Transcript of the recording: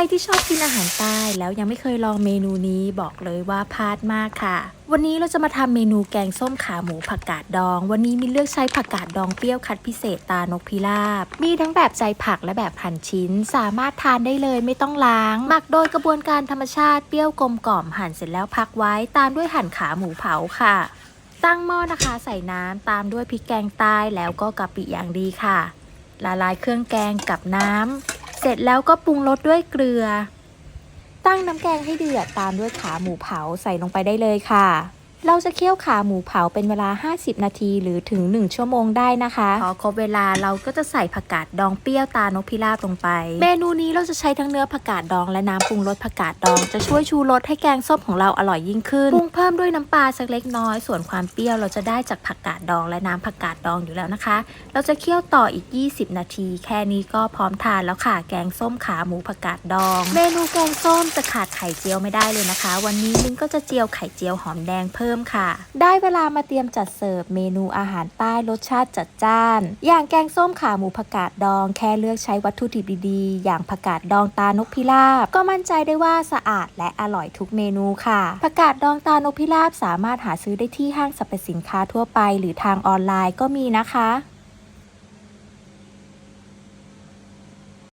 รที่ชอบกินอาหารใต้แล้วยังไม่เคยลองเมนูนี้บอกเลยว่าพลาดมากค่ะ วันนี้เราจะมาทำเมนูแกงส้มขาหมูผักกาดดอง วันนี้มีเลือกใช้ผักกาดดองเปรี้ยวคัดพิเศษตานกพิราบ มีทั้งแบบใจผักและแบบหั่นชิ้น สามารถทานได้เลยไม่ต้องล้าง หมักโดยกระบวนการธรรมชาติเปรี้ยวกลมกล่อมหั่นเสร็จแล้วพักไว้ตามด้วยหั่นขาหมูเผาค่ะ ตั้งหม้อนะคะใส่น้ำตามด้วยพริกแกงใต้แล้วก็กะปิอย่างดีค่ะละลายเครื่องแกงกับน้ำ เสร็จแล้วก็ปรุงรสด้วยเกลือ ตั้งน้ำแกงให้เดือดตามด้วยขาหมูเผาใส่ลงไปได้เลยค่ะ เราจะเคี่ยวขาหมูเผาเป็นเวลา 50 นาทีหรือถึง 1 ชั่วโมงได้นะคะพอครบเวลาเราก็จะใส่ผักกาดดองเปรี้ยวตานกพิราบลงไป เมนูนี้เราจะใช้ทั้งเนื้อผักกาดดองและน้ำปรุงรสผักกาดดอง จะช่วยชูรสให้แกงส้มของเราอร่อยยิ่งขึ้นปรุงเพิ่มด้วยน้ำปลาสักเล็กน้อย ส่วนความเปรี้ยวเราจะได้จากผักกาดดองและน้ำผักกาดดองอยู่แล้วนะคะ เราจะเคี่ยวต่ออีก 20 นาที แค่นี้ก็พร้อมทานแล้วค่ะแกงส้มขาหมูผักกาดดอง เมนูแกงส้มจะขาดไข่เจียวไม่ได้เลยนะคะ วันนี้มิ้นก็จะเจียวไข่เจียวหอมแดงเพิ่มค่ะ ได้เวลามาเตรียมจัดเสิร์ฟเมนูอาหารใต้รสชาติจัดจ้าน อย่างแกงส้มขาหมูผักกาดดอง แค่เลือกใช้วัตถุดิบดีๆ อย่างผักกาดดองตานกพิราบ ก็มั่นใจได้ว่าสะอาดและอร่อยทุกเมนูค่ะผักกาดดองตานกพิราบสามารถหาซื้อได้ที่ห้างสรรพสินค้าทั่วไป หรือทางออนไลน์ก็มีนะคะ